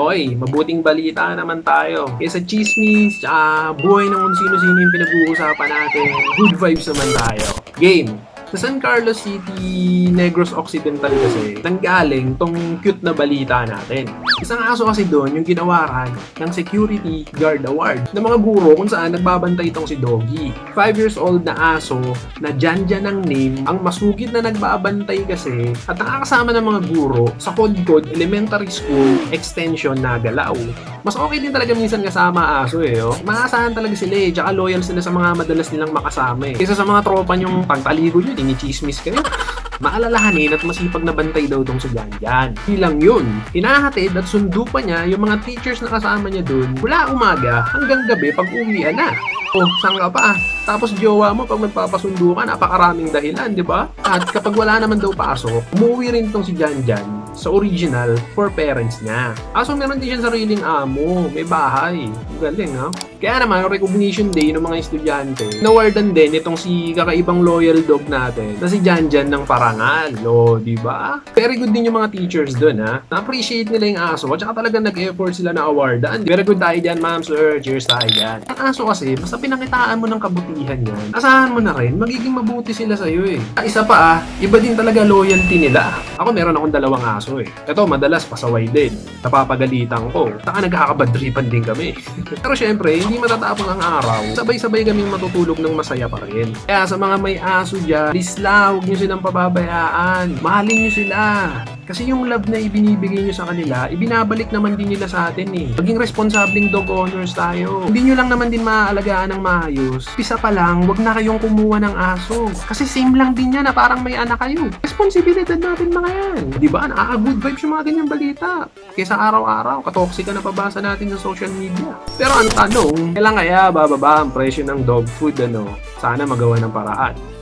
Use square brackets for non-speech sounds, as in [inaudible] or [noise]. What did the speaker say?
Okay, mabuting balita naman tayo. Kaysa chismis, tsaka buhay ng kung sino-sino yung pinag-uusapan natin, good vibes naman tayo. Game! Sa San Carlos City, Negros Occidental kasi, nanggaling tong cute na balita natin. Isang aso kasi doon yung ginawaran ng Security Guard Award ng mga guro kung saan nagbabantay itong si Doggy. 5 years old na aso na dyan dyan ang name, ang masugid na nagbabantay kasi at nakakasama ng mga guro sa Code Elementary School Extension na galaw. Mas okay din talaga minsan kasama aso eh. Oh. Maasahan talaga sila eh, tsaka loyal sila sa mga madalas nilang makasama eh. Kaysa sa mga tropa nyong pagtaligo nyo, inichismis kayo. Maalalahanin at masipag na bantay daw tong si Janjan. Bilang yun, hinahatid at sundo pa niya yung mga teachers na kasama niya dun mula umaga hanggang gabi pag uwian na. Oh, saan ka pa? Tapos jowa mo pag magpapasundo ka, napakaraming dahilan, di ba? At kapag wala naman daw pasok, umuwi rin tong si Janjan sa original for parents niya. Aso meron din siyang sariling amo, may bahay. Galing ha? Kaya naman, recognition day ng mga estudyante, nawardan din itong si kakaibang loyal dog natin na si Janjan ng Parangal. O, di ba? Very good din yung mga teachers dun ha. Na-appreciate nila yung aso at saka talagang nag-effort sila na awardan. Very good tayo dyan, ma'am, sir. Cheers tayo dyan. Ang aso kasi, basta pinakitaan mo ng kabutihan yan, asahan mo na rin, magiging mabuti sila sa'yo eh. Ah, Isa pa ah, iba din talaga loyalty nila. Ako meron akong dalawang aso eh. Ito, madalas pasaway din. Napapagalitan ko. Saka nagkakabadripan din kami. [laughs] Pero syempre, hindi matatapos ang araw. Sabay-sabay kaming matutulog ng masaya pa rin. Kaya sa mga may aso dyan, please la, huwag nyo silang pababayaan. Mahalin nyo sila. Kasi yung love na ibinibigay nyo sa kanila, ibinabalik naman din nila sa atin eh. Maging responsableng dog owners tayo. Hindi nyo lang naman din maaalagaan ng maayos. Pisa pa lang, wag na kayong kumuha ng aso. Kasi same lang din yan na parang may anak kayo. Responsibilidad natin mga yan. Di ba? Nakaka-good vibes yung mga ganyang balita. Kaysa araw-araw, katoksika na pabasa natin sa social media. Pero ang tanong, kailan kaya bababa ang presyo ng dog food ano? Sana magawa ng paraan.